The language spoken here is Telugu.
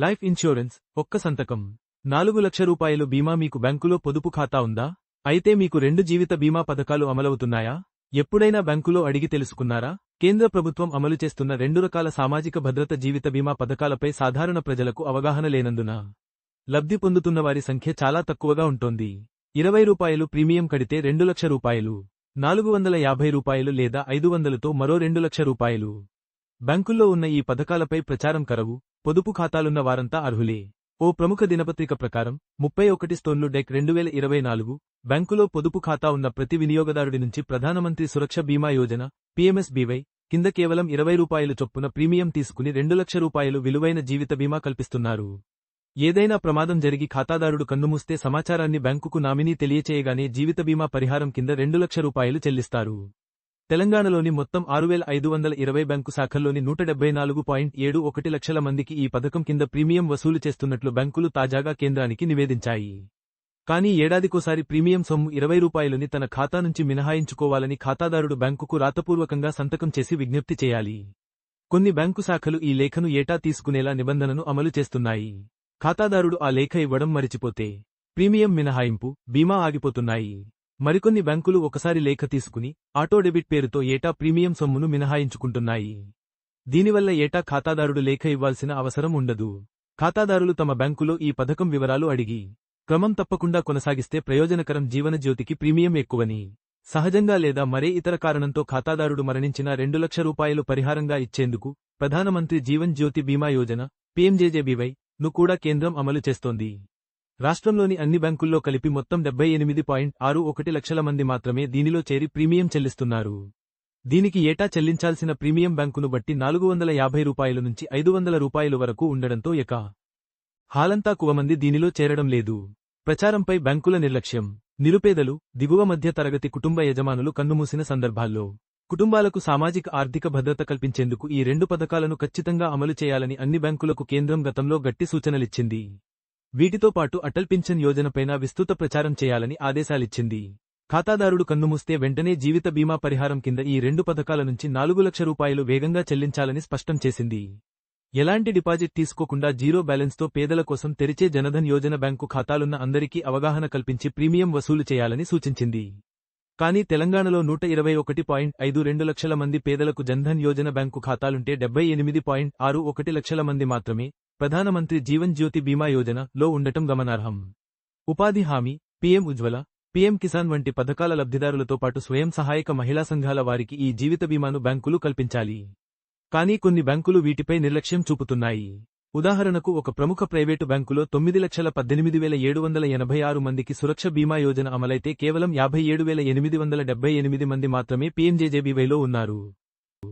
లైఫ్ ఇన్షూరెన్స్ ఒక్క సంతకం. నాలుగు లక్ష రూపాయలు బీమా మీకు బ్యాంకులో పొదుపు ఖాతా ఉందా? అయితే మీకు రెండు జీవిత బీమా పథకాలు అమలవుతున్నాయా? ఎప్పుడైనా బ్యాంకులో అడిగి తెలుసుకున్నారా? కేంద్ర ప్రభుత్వం అమలు చేస్తున్న రెండు రకాల సామాజిక భద్రత జీవిత బీమా పథకాలపై సాధారణ ప్రజలకు అవగాహన లేనందున లబ్ధి పొందుతున్న వారి సంఖ్య చాలా తక్కువగా ఉంటోంది. ఇరవై రూపాయలు ప్రీమియం కడితే రెండు లక్ష రూపాయలు. నాలుగు వందల యాభై రూపాయలు లేదా ఐదు వందలతో మరో రెండు లక్ష రూపాయలు. బ్యాంకుల్లో ఉన్న ఈ పథకాలపై ప్రచారం కరవు. పొదుపు ఖాతాలున్న వారంతా అర్హులే. ఓ ప్రముఖ దినపత్రిక ప్రకారం ముప్పై ఒకటి స్టోన్లు డెక్ రెండు వేల ఇరవై నాలుగు బ్యాంకులో పొదుపు ఖాతా ఉన్న ప్రతి వినియోగదారుడి నుంచి ప్రధానమంత్రి సురక్ష బీమా యోజన పీఎంఎస్బీవై కింద కేవలం ఇరవై రూపాయలు చొప్పున ప్రీమియం తీసుకుని రెండు లక్ష రూపాయలు విలువైన జీవిత బీమా కల్పిస్తున్నారు. ఏదైనా ప్రమాదం జరిగి ఖాతాదారుడు కన్నుమూస్తే సమాచారాన్ని బ్యాంకుకు నామినీ తెలియచేయగానే జీవిత బీమా పరిహారం కింద రెండు లక్ష రూపాయలు చెల్లిస్తారు. తెలంగాణలోని మొత్తం ఆరు వేల ఐదు వందల ఇరవై బ్యాంకు శాఖల్లోని నూట డెబ్బై నాలుగు పాయింట్ ఏడు ఒకటి లక్షల మందికి ఈ పథకం కింద ప్రీమియం వసూలు చేస్తున్నట్లు బ్యాంకులు తాజాగా కేంద్రానికి నివేదించాయి. కానీ ఏడాదికోసారి ప్రీమియం సొమ్ము ఇరవై రూపాయలని తన ఖాతా నుంచి మినహాయించుకోవాలని ఖాతాదారుడు బ్యాంకుకు రాతపూర్వకంగా సంతకం చేసి విజ్ఞప్తి చేయాలి. కొన్ని బ్యాంకు శాఖలు ఈ లేఖను ఏటా తీసుకునేలా నిబంధనను అమలు చేస్తున్నాయి. ఖాతాదారుడు ఆ లేఖ ఇవ్వడం మరిచిపోతే ప్రీమియం మినహాయింపు బీమా ఆగిపోతున్నాయి. మరికొన్ని బ్యాంకులు ఒకసారి లేఖ తీసుకుని ఆటో డెబిట్ పేరుతో ఏటా ప్రీమియం సొమ్మును మినహాయించుకుంటున్నాయి. దీనివల్ల ఏటా ఖాతాదారుడు లేఖ ఇవ్వాల్సిన అవసరం ఉండదు. ఖాతాదారులు తమ బ్యాంకులో ఈ పథకం వివరాలు అడిగి క్రమం తప్పకుండా కొనసాగిస్తే ప్రయోజనకరం జీవనజ్యోతికి ప్రీమియం ఎక్కువని సహజంగా లేదా మరే ఇతర కారణంతో ఖాతాదారుడు మరణించిన రెండు లక్ష రూపాయలు పరిహారంగా ఇచ్చేందుకు ప్రధానమంత్రి జీవన్ జ్యోతి బీమా యోజన పీఎంజేజేబీవై ను కూడా కేంద్రం అమలు చేస్తోంది. రాష్ట్రంలోని అన్ని బ్యాంకుల్లో కలిపి మొత్తం డెబ్బై ఎనిమిది పాయింట్ ఆరు ఒకటి లక్షల మంది మాత్రమే దీనిలో చేరి ప్రీమియం చెల్లిస్తున్నారు. దీనికి ఏటా చెల్లించాల్సిన ప్రీమియం బ్యాంకును బట్టి నాలుగు వందల యాభై రూపాయల నుంచి ఐదు వందల రూపాయలు వరకు ఉండడంతో ఎక హాలంతా కువమంది దీనిలో చేరడం లేదు. ప్రచారంపై బ్యాంకుల నిర్లక్ష్యం నిరుపేదలు దిగువ మధ్య తరగతి కుటుంబ యజమానులు కన్నుమూసిన సందర్భాల్లో కుటుంబాలకు సామాజిక ఆర్థిక భద్రత కల్పించేందుకు ఈ రెండు పథకాలను ఖచ్చితంగా అమలు చేయాలని అన్ని బ్యాంకులకు కేంద్రం గతంలో గట్టి సూచనలిచ్చింది. వీటితో పాటు అటల్ పింఛన్ యోజనపైన విస్తృత ప్రచారం చేయాలని ఆదేశాలిచ్చింది. ఖాతాదారుడు కన్నుమూస్తే వెంటనే జీవిత బీమా పరిహారం కింద ఈ రెండు పథకాల నుంచి నాలుగు లక్ష రూపాయలు వేగంగా చెల్లించాలని స్పష్టం చేసింది. ఎలాంటి డిపాజిట్ తీసుకోకుండా జీరో బ్యాలెన్స్తో పేదల కోసం తెరిచే జనధన్ యోజన బ్యాంకు ఖాతాలున్న అందరికీ అవగాహన కల్పించి ప్రీమియం వసూలు చేయాలని సూచించింది. కానీ తెలంగాణలో నూట ఇరవై ఒకటి పాయింట్ ఐదు రెండు లక్షల మంది పేదలకు జన్ధన్ యోజన బ్యాంకు ఖాతాలుంటే డెబ్బై ఎనిమిది పాయింట్ ఆరు ఒకటి లక్షల మంది మాత్రమే ప్రధానమంత్రి జీవన్ జ్యోతి బీమా యోజన లో ఉండటం గమనార్హం. ఉపాధి హామీ పీఎం ఉజ్వల పీఎం కిసాన్ వంటి పథకాల లబ్ధిదారులతో పాటు స్వయం సహాయక మహిళా సంఘాల వారికి ఈ జీవిత బీమాను బ్యాంకులు కల్పించాలి. కానీ కొన్ని బ్యాంకులు వీటిపై నిర్లక్ష్యం చూపుతున్నాయి. ఉదాహరణకు ఒక ప్రముఖ ప్రైవేటు బ్యాంకులో తొమ్మిది లక్షల పద్దెనిమిది వేల ఏడు వందల ఎనభై ఆరు మందికి సురక్ష బీమా యోజన అమలైతే కేవలం యాభై ఏడు వేల ఎనిమిది వందల డెబ్బై ఎనిమిది మంది మాత్రమే పీఎంజేజేబీవైలో ఉన్నారు.